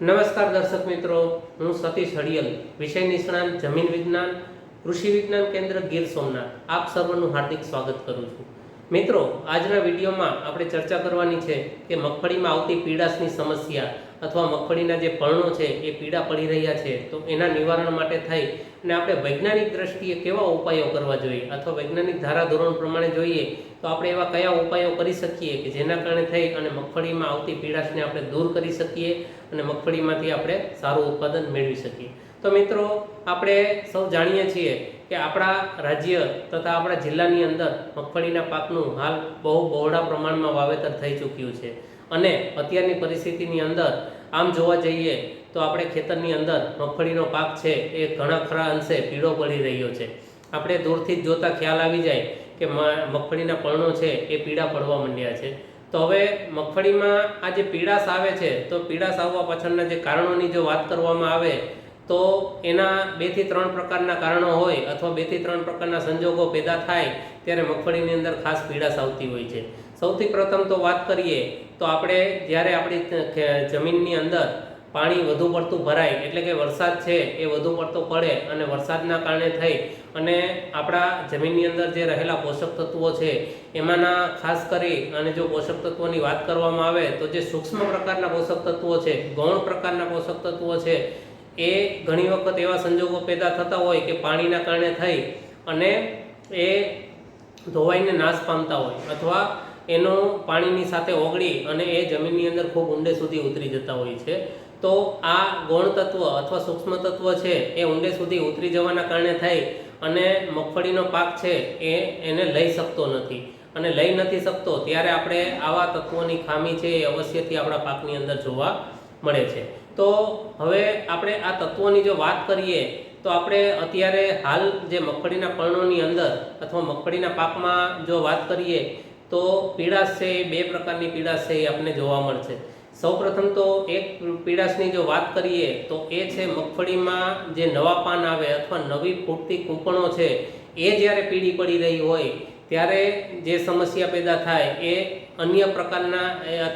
નમસ્કાર દર્શક મિત્રો, હું સતીશ હડિયલ વિષય નિષ્ણાંત જમીન વિજ્ઞાન, કૃષિ વિજ્ઞાન કેન્દ્ર ગીર સોમનાથ. આપ સર્વનું હાર્દિક સ્વાગત કરું છું. મિત્રો, આજના વિડીયોમાં આપણે ચર્ચા કરવાની છે કે મગફળીમાં આવતી પીડાશની સમસ્યા અથવા મગફળીના જે પર્ણો છે એ પીડા પડી રહ્યા છે. તો એના નિવારણ માટે થઈ અને આપણે વૈજ્ઞાનિક દ્રષ્ટિએ કેવા ઉપાયો કરવા જોઈએ અથવા વૈજ્ઞાનિક ધારાધોરણ પ્રમાણે જોઈએ તો આપણે એવા કયા ઉપાયો કરી શકીએ કે જેના કારણે થઈ અને મગફળીમાં આવતી પીડાશને આપણે દૂર કરી શકીએ અને મગફળીમાંથી આપણે સારું ઉત્પાદન મેળવી શકીએ. તો મિત્રો, આપણે સૌ જાણીએ છીએ કે આપણા રાજ્ય તથા આપણા જિલ્લાની અંદર મગફળીના પાકનું હાલ બહુ બહોળા પ્રમાણમાં વાવેતર થઈ ચૂક્યું છે. અને અત્યારની પરિસ્થિતિની અંદર આમ જોવા જઈએ તો આપણે ખેતરની અંદર મગફળીનો પાક છે એ ઘણા ખરા અંશે પીળો પડી રહ્યો છે. આપણે દૂરથી જ જોતા ખ્યાલ આવી જાય કે મગફળીના પર્ણો છે એ પીળા પડવા માંડ્યા છે. તો હવે મગફળીમાં આ જે પીડાશ આવે છે, તો પીડાશ આવવા પાછળના જે કારણોની જો વાત કરવામાં આવે તો એના બેથી ત્રણ પ્રકારના કારણો હોય અથવા બેથી ત્રણ પ્રકારના સંજોગો પેદા થાય ત્યારે મગફળીની અંદર ખાસ પીડાશ આવતી હોય છે. સૌથી પ્રથમ તો વાત કરીએ તો આપણે જ્યારે આપણી જમીનની અંદર પાણી વધુ પડતું ભરાય એટલે કે વરસાદ છે એ વધુ પડતો પડે અને વરસાદના કારણે થઈ અને આપણા જમીનની અંદર જે રહેલા પોષક તત્વો છે એમાંના ખાસ કરી અને જો પોષક તત્વોની વાત કરવામાં આવે તો જે સૂક્ષ્મ પ્રકારના પોષક તત્વો છે, ગૌણ પ્રકારના પોષક તત્વો છે એ ઘણી વખત એવા સંજોગો પેદા થતા હોય કે પાણીના કારણે થઈ અને એ ધોવાઈને નાશ પામતા હોય અથવા એનો પાણીની સાથે ઓગળી અને એ જમીનની અંદર ખૂબ ઊંડે સુધી ઉતરી જતા હોય છે. તો આ ગૌણ તત્વ અથવા સૂક્ષ્મ તત્વ છે એ ઊંડે સુધી ઉતરી જવાના કારણે થઈ અને મગફળીનો પાક છે એ એને લઈ શકતો નથી. અને લઈ નથી શકતો ત્યારે આપણે આવા તત્વોની ખામી છે એ અવશ્યથી આપણા પાકની અંદર જોવા મળે છે. તો હવે આપણે આ તત્વોની જો વાત કરીએ, તો આપણે અત્યારે હાલ જે મગફળીના પર્ણોની અંદર અથવા મગફળીના પાકમાં જો વાત કરીએ, તો પીડાશ છે એ બે પ્રકારની પીડાશ છે એ આપણને જોવા મળશે. સૌપ્રથમ તો એક પીડાશની જો વાત કરીએ, તો એ છે મગફળીમાં જે નવા પાન આવે અથવા નવી ફૂટતી કૂંપણો છે, એ જ્યારે પીળી પડી રહી હોય, ત્યારે જે સમસ્યા પેદા થાય એ અન્ય પ્રકારના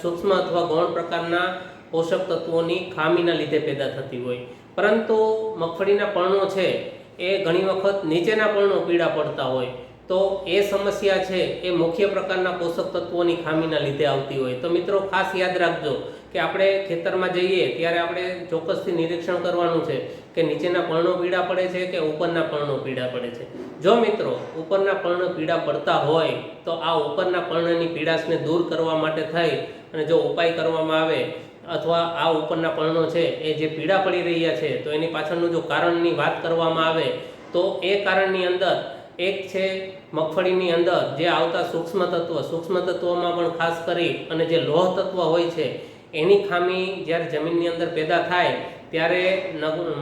સૂક્ષ્મ અથવા ગૌણ પ્રકારના પોષક તત્વોની ખામીના લીધે પેદા થતી હોય. પરંતુ મગફળીના પર્ણો છે, એ ઘણી વખત નીચેના પર્ણો પીળા પડતા હોય. તો એ સમસ્યા છે, એ મુખ્ય પ્રકારના પોષક તત્વોની ખામીના લીધે આવતી હોય. તો મિત્રો, ખાસ યાદ રાખજો કે આપણે ખેતરમાં જઈએ, ત્યારે આપણે ચોક્કસથી નિરીક્ષણ કરવાનું છે કે નીચેના પર્ણો પીડા પડે છે કે ઉપરના પર્ણો પીડા પડે છે. જો મિત્રો, ઉપરના પર્ણ પીડા પડતા હોય, તો આ ઉપરના પર્ણની પીડાશને દૂર કરવા માટે થઈ અને જો ઉપાય કરવામાં આવે અથવા આ ઉપરના પર્ણો છે, એ જે પીડા પડી રહ્યા છે, તો એની પાછળનું જો કારણની વાત કરવામાં આવે, તો એ કારણની અંદર એક છે મગફળીની અંદર જે આવતા સૂક્ષ્મ તત્વ, સૂક્ષ્મ તત્વોમાં પણ ખાસ કરી અને જે લોહ તત્વ હોય છે, એની ખામી જ્યારે જમીનની અંદર પેદા થાય ત્યારે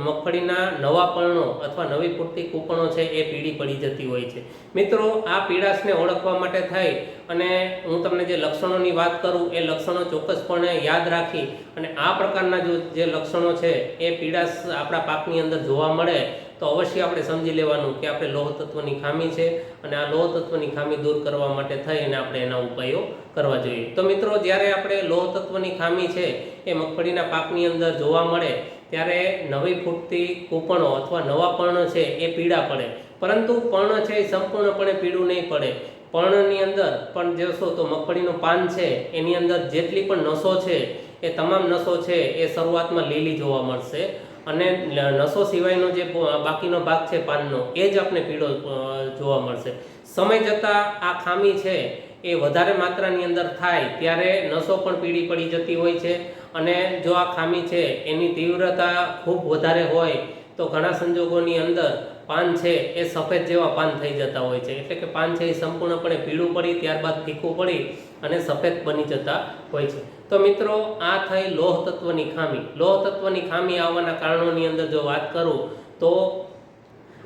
મગફળીના નવા પર્ણો અથવા નવી પૂરતી કૂપણો છે એ પીળી પડી જતી હોય છે. મિત્રો, આ પીડાશને ઓળખવા માટે થઈ અને હું તમને જે લક્ષણોની વાત કરું, એ લક્ષણો ચોક્કસપણે યાદ રાખી અને આ પ્રકારના જો જે લક્ષણો છે એ પીડાશ આપણા પાકની અંદર જોવા મળે, તો અવશ્ય આપણે સમજી લેવાનું કે આપણે લોહ તત્વની ખામી છે અને આ લોહ તત્વની ખામી દૂર કરવા માટે થઈ અને આપણે એના ઉપાયો કરવા જોઈએ. તો મિત્રો, જ્યારે આપણે લોહ તત્વની ખામી છે એ મગફળીના પાકની અંદર જોવા મળે ત્યારે નવી ફૂટતી કૂપણો અથવા નવા પર્ણ છે એ પીળા પડે. પરંતુ પર્ણ છે એ સંપૂર્ણપણે પીળું નહીં પડે. પર્ણની અંદર પણ જોશો તો મગફળીનું પાન છે, એની અંદર જેટલી પણ નસો છે, એ તમામ નસો છે એ શરૂઆતમાં લીલી જોવા મળશે. અને નસો સિવાયનો જે બાકીનો ભાગ છે પાનનો, એ જ આપણે પીળો જોવા મળશે. સમય જતાં આ ખામી છે એ વધારે માત્રાની અંદર થાય, ત્યારે નસો પણ પીળી પડી જતી હોય છે. અને જો આ ખામી છે, એની તીવ્રતા ખૂબ વધારે હોય, તો ઘણા સંજોગોની અંદર પાન છે, એ સફેદ જેવા પાન થઈ જતા હોય છે. એટલે કે પાન છે એ સંપૂર્ણપણે પીળું પડી, ત્યારબાદ ફીકું પડી અને સફેદ બની જતા હોય છે. તો મિત્રો, આ થઈ લોહ તત્વની ખામી. લોહ તત્વની ખામી આવવાના કારણોની અંદર જો વાત કરું, તો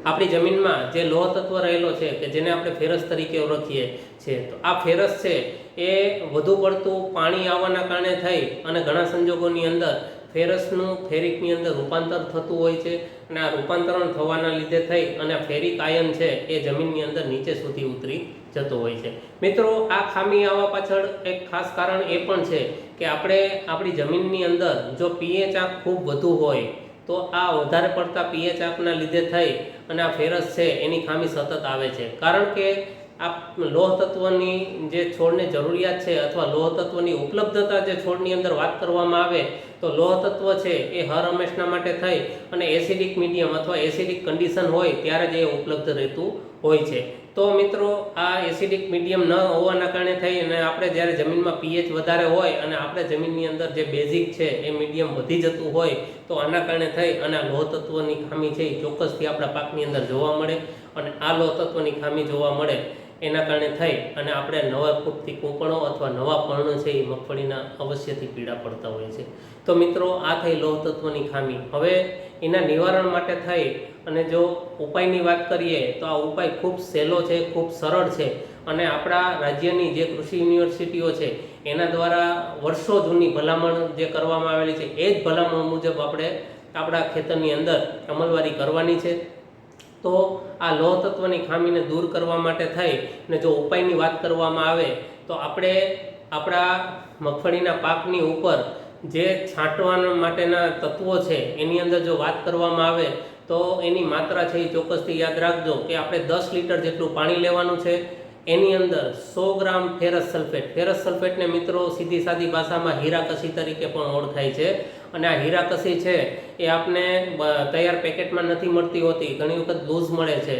આપણી જમીનમાં જે લોહ તત્વ રહેલો છે કે જેને આપણે ફેરસ તરીકે ઓળખીએ છીએ. તો આ ફેરસ છે એ વધુ પડતું પાણી આવવાના કારણે થઈ અને ઘણા સંજોગોની અંદર ફેરસનું ફેરિકની અંદર રૂપાંતર થતું હોય છે અને આ રૂપાંતરણ થવાના લીધે થઈ અને ફેરિક આયન છે એ જમીનની અંદર નીચે સુધી ઉતરી જતો હોય છે. મિત્રો, આ ખામી આવવા પાછળ એક ખાસ કારણ એ પણ છે કે આપણે આપણી જમીનની અંદર જો પીએચ આ ખૂબ વધુ હોય તો આ વધારે પડતા પીએચ આપના લીધે થઈ અને આ ફેરસ છે, એની ખામી સતત આવે છે. કારણ કે આ લોહ તત્વની જે છોડને જરૂરિયાત છે અથવા લોહ તત્વની ઉપલબ્ધતા જે છોડની અંદર વાત કરવામાં આવે, તો લોહ તત્વ છે એ હર હંમેશના માટે થઈ અને એસિડિક મીડિયમ અથવા એસિડિક કન્ડિશન હોય ત્યારે જ એ ઉપલબ્ધ રહેતું હોય છે. તો મિત્રો, આ એસિડિક મીડિયમ ન હોવાના કારણે થઈ અને આપણે જ્યારે જમીનમાં પીએચ વધારે હોય અને આપણે જમીનની અંદર જે બેઝિક છે એ મીડિયમ વધી જતું હોય, તો આના કારણે થઈ અને લોહ તત્વની ખામી છે એ ચોક્કસથી આપણા પાકની અંદર જોવા મળે અને આ લોહ ખામી જોવા મળે. એના કારણે થઈ અને આપણે નવા ફૂટથી કૂંપણો અથવા નવા પર્ણ છે એ મગફળીના અવશ્યથી પીડા પડતા હોય છે. તો મિત્રો, આ થઈ લોહ તત્વની ખામી. હવે એના નિવારણ માટે થઈ અને જો ઉપાયની વાત કરીએ તો આ ઉપાય ખૂબ સહેલો છે, ખૂબ સરળ છે અને આપણા રાજ્યની જે કૃષિ યુનિવર્સિટીઓ છે એના દ્વારા વર્ષો જૂની ભલામણ જે કરવામાં આવેલી છે, એ જ ભલામણ મુજબ આપણે આપણા ખેતરની અંદર અમલવારી કરવાની છે. તો આ લોહ તત્વની ખામીને દૂર કરવા માટે થઈ ને જો ઉપાયની વાત કરવામાં આવે તો આપણે આપણા મગફળીના પાકની ઉપર જે છાંટવા માટેના તત્વો છે, એની અંદર જો વાત કરવામાં આવે તો એની માત્રા છે એ ચોક્કસથી યાદ રાખજો કે આપણે દસ લીટર જેટલું પાણી લેવાનું છે. એની અંદર સો ગ્રામ ફેરસ સલ્ફેટ. ફેરસ સલ્ફેટને મિત્રો સીધી સાદી ભાષામાં હીરાકસી તરીકે પણ ઓળખાય છે. અને આ હીરાકસી છે, એ આપને તૈયાર પેકેટમાં નથી મળતી હોતી. ઘણી વખત લૂઝ મળે છે.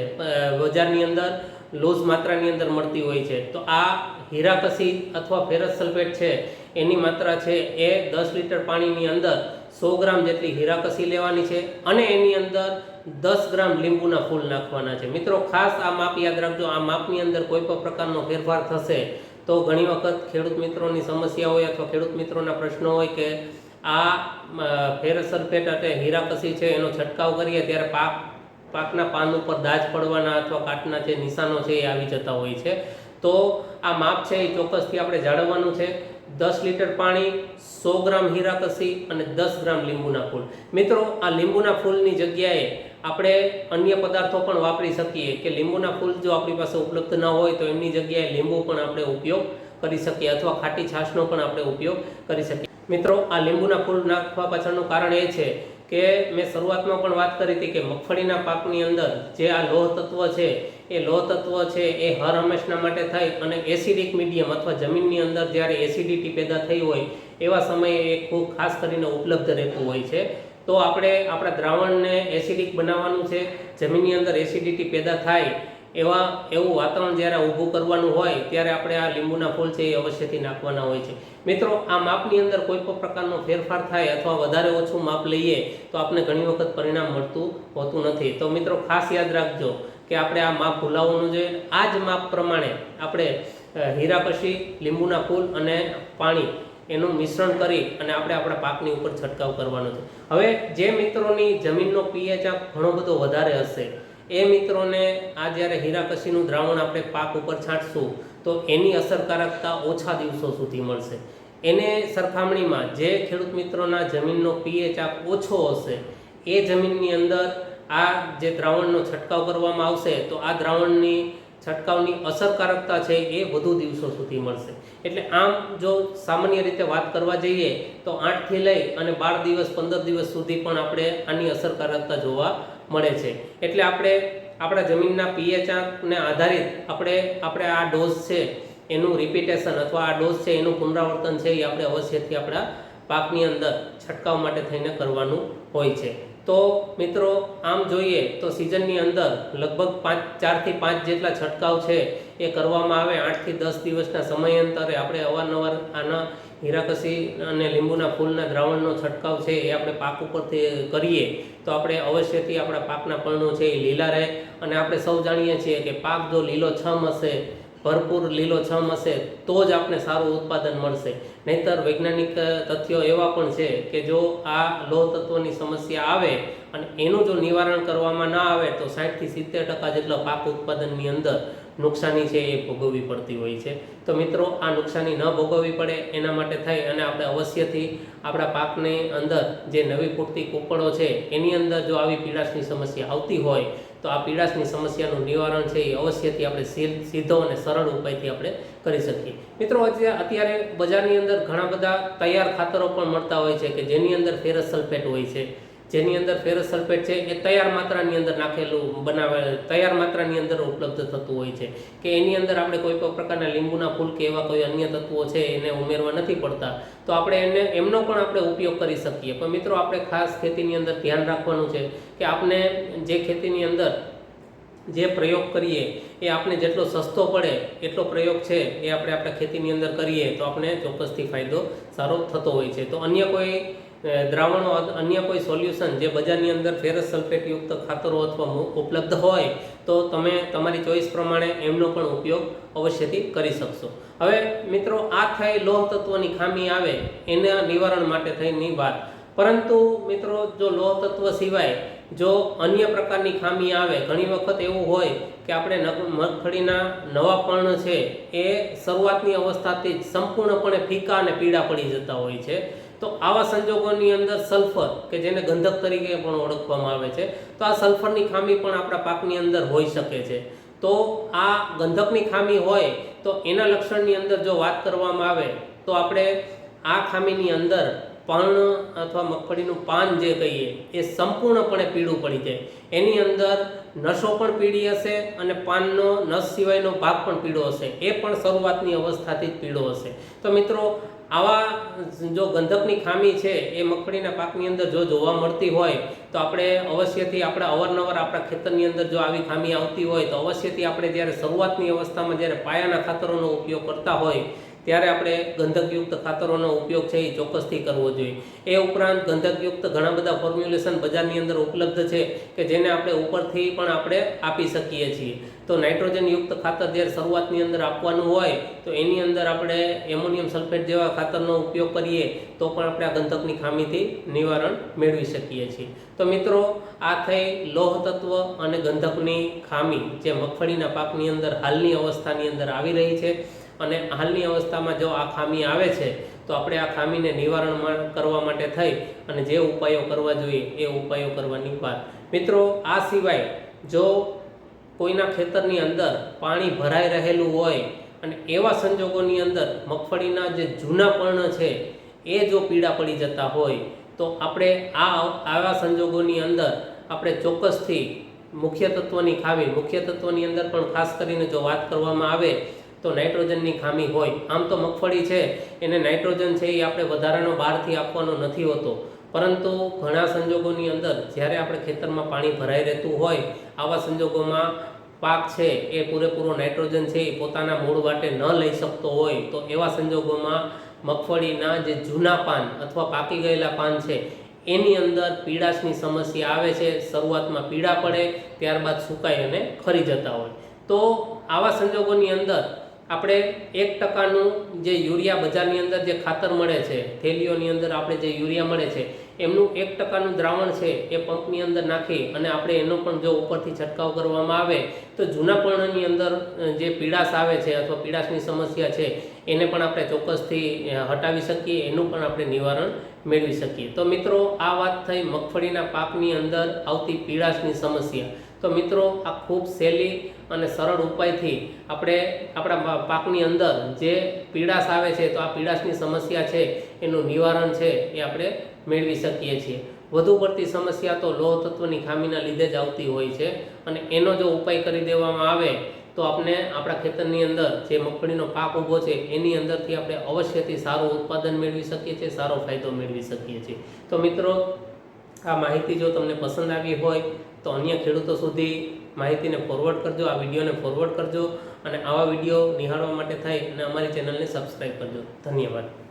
બજારની અંદર લૂઝ માત્રાની અંદર મળતી હોય છે. તો આ હીરાકસી અથવા ફેરસ સલ્ફેટ છે, એની માત્રા છે એ દસ લીટર પાણીની અંદર સો ગ્રામ જેટલી હીરાકસી લેવાની છે અને એની અંદર દસ ગ્રામ લીંબુના ફૂલ નાખવાના છે. મિત્રો, ખાસ આ માપ યાદ રાખજો. આ માપની અંદર કોઈ પણ પ્રકારનો ફેરફાર થશે તો ઘણી વખત ખેડૂત મિત્રોની સમસ્યા હોય અથવા ખેડૂત મિત્રોના પ્રશ્નો હોય કે આ ફેરસલ્ફેટ ફેરસ સલ્ફેટ એટલે હીરાકસી છે, એનો છંટકાવ કરીએ ત્યારે પાક પાકના પાન ઉપર દાજ પડવાના અથવા કાટના જે નિશાનો છે એ આવી જતા હોય છે. તો આ માપ છે એ ચોક્કસથી આપણે જાળવવાનું છે. દસ લીટર પાણી, સો ગ્રામ હીરાકસી અને દસ ગ્રામ લીંબુના ફૂલ. મિત્રો, આ લીંબુના ફૂલની જગ્યાએ આપણે અન્ય પદાર્થો પણ વાપરી શકીએ કે લીંબુના ફૂલ જો આપણી પાસે ઉપલબ્ધ ન હોય તો એમની જગ્યાએ લીંબુ પણ આપણે ઉપયોગ કરી શકીએ અથવા ખાટી છાશનો પણ આપણે ઉપયોગ કરી શકીએ. મિત્રો, આ લીંબુના ફૂલ નાખવા પાછળનું કારણ એ છે કે મેં શરૂઆતમાં પણ વાત કરી હતી કે મગફળીના પાકની અંદર જે આ લોહ તત્વ છે, એ લોહ તત્વ છે, એ હર હંમેશના માટે થાય અને એસિડિક મીડિયમ અથવા જમીનની અંદર જ્યારે એસિડિટી પેદા થઈ હોય, એવા સમયે એ ખૂબ ખાસ કરીને ઉપલબ્ધ રહેતું હોય છે. તો આપણે આપણા દ્રાવણને એસિડિક બનાવવાનું છે, જમીનની અંદર એસિડિટી પેદા થાય એવા એવું વાતાવરણ જ્યારે ઊભું કરવાનું હોય, ત્યારે આપણે આ લીંબુના ફૂલ છે એ અવશ્યથી નાખવાના હોય છે. મિત્રો, આ માપની અંદર કોઈ પણ પ્રકારનો ફેરફાર થાય અથવા વધારે ઓછું માપ લઈએ, તો આપણે ઘણી વખત પરિણામ મળતું હોતું નથી. તો મિત્રો, ખાસ યાદ રાખજો કે આપણે આ માપ ભૂલાવવાનું જોઈએ આ જ માપ પ્રમાણે આપણે હીરા પછી લીંબુના ફૂલ અને પાણી એનું મિશ્રણ કરી અને આપણે આપણા પાકની ઉપર છંટકાવ કરવાનો છે. હવે, જે મિત્રોની જમીનનો પીએચ આપ ઘણો બધો વધારે હશે એ મિત્રોને આ જ્યારે હીરાકસીનું દ્રાવણ આપણે પાક ઉપર છાંટશું, તો એની અસરકારકતા ઓછા દિવસો સુધી મળશે. એને સરખામણીમાં જે ખેડૂત મિત્રોના જમીનનો પીએચ આપ ઓછો હશે, એ જમીનની અંદર આ જે દ્રાવણનો છંટકાવ કરવામાં આવશે, તો આ દ્રાવણની છંટકાવની અસરકારકતા છે એ વધુ દિવસો સુધી મળશે. એટલે આમ જો સામાન્ય રીતે વાત કરવા જઈએ, તો આઠથી લઈ અને બાર દિવસ, પંદર દિવસ સુધી પણ આપણે આની અસરકારકતા જોવા મળે છે. એટલે આપણે આપણા જમીનના પીએચ આંકને આધારિત આપણે આપણે આ ડોઝ છે, એનું રિપીટેશન અથવા આ ડોઝ છે, એનું પુનરાવર્તન છે, એ આપણે અવશ્યથી આપણા પાકની અંદર છંટકાવ માટે થઈને કરવાનું હોય છે. તો મિત્રો, આમ જોઈએ તો સિઝનની અંદર લગભગ પાંચ, ચારથી પાંચ જેટલા છંટકાવ છે, એ કરવામાં આવે. આઠથી દસ દિવસના સમયાંતરે આપણે અવારનવાર આના હીરાકસી અને લીંબુના ફૂલના દ્રાવણનો છંટકાવ છે, એ આપણે પાક ઉપરથી કરીએ. તો આપણે અવશ્યથી આપણા પાકના પર્ણો છે એ લીલા રહે અને આપણે સૌ જાણીએ છીએ કે પાક જો લીલો છમ હશે, ભરપૂર લીલોછમ હશે, તો જ આપણે સારું ઉત્પાદન મળશે. નહીંતર વૈજ્ઞાનિક તથ્યો એવા પણ છે કે જો આ લોહ તત્વની સમસ્યા આવે અને એનું જો નિવારણ કરવામાં ના આવે તો સાઠથી સિત્તેર ટકા જેટલા પાક ઉત્પાદનની અંદર નુકસાની છે એ ભોગવવી પડતી હોય છે. તો મિત્રો, આ નુકસાની ન ભોગવવી પડે એના માટે થઈ અને આપણે અવશ્યથી આપણા પાકની અંદર જે નવી પૂરતી કૂપળો છે, એની અંદર જો આવી પીડાશની સમસ્યા આવતી હોય, તો આ પીડાશની સમસ્યાનું નિવારણ છે એ અવશ્યથી આપણે સીધો અને સરળ ઉપાયથી આપણે કરી શકીએ. મિત્રો, અત્યારે બજારની અંદર ઘણા બધા તૈયાર ખાતરો પણ મળતા હોય છે કે જેની અંદર ફેરસ સલ્ફેટ હોય છે. જેની અંદર ફેરસ સલ્ફેટ છે, એ તૈયાર માત્રાની અંદર નાખેલું બનાવે તૈયાર માત્રાની અંદર ઉપલબ્ધ થતું હોય છે. કે એની અંદર આપણે કોઈ પણ પ્રકારના લીંબુના ફૂલ કે એવા કોઈ અન્ય તત્વો છે, એને ઉમેરવા નથી પડતા. તો આપણે એને, એમનો પણ આપણે ઉપયોગ કરી શકીએ. પણ મિત્રો, આપણે ખાસ ખેતીની અંદર ધ્યાન રાખવાનું છે કે આપણે જે ખેતીની અંદર જે પ્રયોગ કરીએ, એ આપણે જેટલો સસ્તો પડે, એટલો પ્રયોગ છે, એ આપણે આપણા ખેતીની અંદર કરીએ, તો આપણે ચોક્કસથી ફાયદો સારો થતો હોય છે. તો અન્ય કોઈ દ્રાવણો અન્ય કોઈ સોલ્યુશન જે બજારની અંદર ફેરસ સલ્ફેટયુક્ત ખાતરો અથવા ઉપલબ્ધ હોય, તો તમે તમારી ચોઈસ પ્રમાણે એમનો પણ ઉપયોગ અવશ્યથી કરી શકશો. હવે મિત્રો, આ થઈ લોહ તત્વની ખામી આવે એના નિવારણ માટે થઈની વાત. પરંતુ મિત્રો, જો લોહ તત્વ સિવાય જો અન્ય પ્રકારની ખામી આવે, ઘણી વખત એવું હોય કે આપણે મગફળીના નવા પર્ણ છે, એ શરૂઆતની અવસ્થાથી જ સંપૂર્ણપણે ફીકા અને પીળા પડી જતા હોય છે. તો આવા સંજોગોની અંદર સલ્ફર, કે જેને ગંધક તરીકે પણ ઓળખવામાં આવે છે, તો આ સલ્ફરની ખામી પણ આપણા પાકની અંદર હોઈ શકે છે. તો આ ગંધકની ખામી હોય, તો એના લક્ષણની અંદર જો વાત કરવામાં આવે, તો આપણે આ ખામીની અંદર પર્ણ અથવા મગફળીનું પાન જે કહીએ, એ સંપૂર્ણપણે પીળું પડી જાય. એની અંદર નસો પણ પીળી હશે અને પાનનો નસ સિવાયનો ભાગ પણ પીળો હશે. એ પણ શરૂઆતની અવસ્થાથી જ પીળો હશે. તો મિત્રો આવા જો ગંધકની ખામી છે એ મગફળીના પાકની અંદર જો જોવા મળતી હોય, તો આપણે અવશ્યથી આપણે અવારનવાર આપણા ખેતરની અંદર જો આવી ખામી આવતી હોય, તો અવશ્યથી આપણે જ્યારે શરૂઆતની અવસ્થામાં જ્યારે પાયાના ખાતરોનો ઉપયોગ કરતા હોય ત્યારે આપણે ગંધકયુક્ત ખાતરોનો ઉપયોગ છે એ ચોક્કસથી કરવો જોઈએ. એ ઉપરાંત ગંધકયુક્ત ઘણા બધા ફોર્મ્યુલેશન બજારની અંદર ઉપલબ્ધ છે કે જેને આપણે ઉપરથી પણ આપણે આપી શકીએ છીએ. તો નાઇટ્રોજનયુક્ત ખાતર જ્યારે શરૂઆતની અંદર આપવાનું હોય, તો એની અંદર આપણે એમોનિયમ સલ્ફેટ જેવા ખાતરનો ઉપયોગ કરીએ, તો પણ આપણે આ ગંધકની ખામીથી નિવારણ મેળવી શકીએ છીએ. તો મિત્રો, આ થઈ લોહ તત્વ અને ગંધકની ખામી જે મગફળીના પાકની અંદર હાલની અવસ્થાની અંદર આવી રહી છે. અને હાલની અવસ્થામાં જો આ ખામી આવે છે, તો આપણે આ ખામીને નિવારણ કરવા માટે થઈ અને જે ઉપાયો કરવા જોઈએ એ ઉપાયો કરવાની વાત. મિત્રો, આ સિવાય જો કોઈના ખેતરની અંદર પાણી ભરાઈ રહેલું હોય અને એવા સંજોગોની અંદર મગફળીના જે જૂના પર્ણ છે, એ જો પીળા પડી જતા હોય, તો આપણે આ આવા સંજોગોની અંદર આપણે ચોક્કસથી મુખ્ય તત્વની ખામી, મુખ્ય તત્વની અંદર પણ ખાસ કરીને જો વાત કરવામાં આવે તો નાઇટ્રોજનની ખામી હોય. આમ તો મગફળી છે, એને નાઇટ્રોજન છે એ આપણે વધારાનો બહારથી આપવાનો નથી હોતો. પરંતુ ઘણા સંજોગોની અંદર જ્યારે આપણે ખેતરમાં પાણી ભરાઈ રહેતું હોય, આવા સંજોગોમાં પાક છે એ પૂરેપૂરો નાઇટ્રોજન છે એ પોતાના મૂળ વાટે ન લઈ શકતો હોય, તો એવા સંજોગોમાં મગફળીના જે જૂના પાન અથવા પાકી ગયેલા પાન છે, એની અંદર પીડાશની સમસ્યા આવે છે, શરૂઆતમાં પીડા પડે, ત્યારબાદ સુકાઈ અને ખરી જતા હોય. તો આવા સંજોગોની અંદર આપણે એક ટકાનું જે યુરિયા બજારની અંદર જે ખાતર મળે છે, થેલીઓની અંદર આપણે જે યુરિયા મળે છે, એમનું એક ટકાનું દ્રાવણ છે એ પંપની અંદર નાખી અને આપણે એનો પણ જો ઉપરથી છંટકાવ કરવામાં આવે, તો જૂના પર્ણની અંદર જે પીડાશ આવે છે અથવા પીડાશની સમસ્યા છે, એને પણ આપણે ચોક્કસથી હટાવી શકીએ, એનું પણ આપણે નિવારણ મેળવી શકીએ. તો મિત્રો, આ વાત થઈ મગફળીના પાકની અંદર આવતી પીડાશની સમસ્યા. તો મિત્રો, આ ખૂબ સહેલી અને સરળ ઉપાયથી આપણે આપણા પાકની અંદર જે પીડાશ આવે છે, તો આ પીડાશની સમસ્યા છે, એનું નિવારણ છે, એ આપણે મેળવી શકીએ છીએ. વધુ પડતી સમસ્યા તો લોહ તત્વની ખામીના લીધે જ આવતી હોય છે અને એનો જો ઉપાય કરી દેવામાં આવે, તો આપણે આપણા ખેતરની અંદર જે મગફળીનો પાક ઊભો છે, એની અંદરથી આપણે અવશ્યથી સારું ઉત્પાદન મેળવી શકીએ છીએ, સારો ફાયદો મેળવી શકીએ છીએ. તો મિત્રો, આ માહિતી જો તમને પસંદ આવી હોય તો અન્ય ખેડૂતો સુધી માહિતીને ફોરવર્ડ કરજો, આ વિડીયોને ફોરવર્ડ કરજો અને આવા વીડિયો નિહાળવા માટે થઈ અને અમારી ચેનલને સબસ્ક્રાઈબ કરજો. ધન્યવાદ.